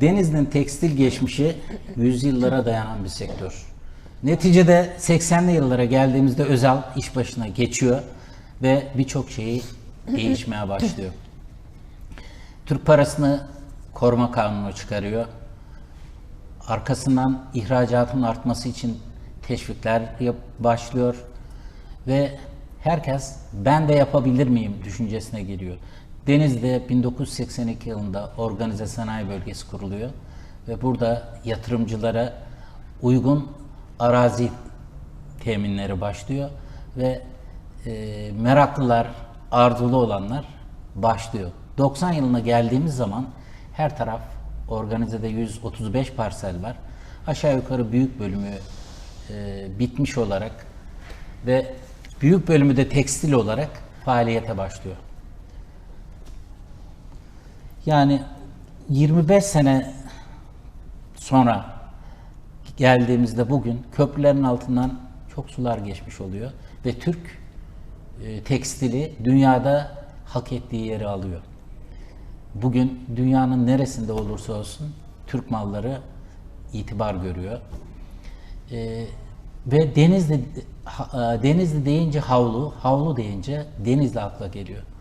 Denizli'nin tekstil geçmişi yüzyıllara dayanan bir sektör. Neticede 80'li yıllara geldiğimizde Özal iş başına geçiyor ve birçok şeyi değişmeye başlıyor. Türk parasını koruma kanunu çıkarıyor. Arkasından ihracatın artması için teşvikler başlıyor ve herkes ben de yapabilir miyim düşüncesine geliyor. Denizli'de 1982 yılında organize sanayi bölgesi kuruluyor ve burada yatırımcılara uygun arazi teminleri başlıyor ve e, meraklılar, arzulu olanlar başlıyor. 90 yılına geldiğimiz zaman her taraf organizede 135 parsel var. Aşağı yukarı büyük bölümü e, bitmiş olarak ve büyük bölümü de tekstil olarak faaliyete başlıyor. Yani 25 sene sonra geldiğimizde bugün köprülerin altından çok sular geçmiş oluyor ve Türk e, tekstili dünyada hak ettiği yeri alıyor. Bugün dünyanın neresinde olursa olsun Türk malları itibar görüyor. E, ve Denizli ha- e, Denizli deyince havlu, havlu deyince Denizli akla geliyor.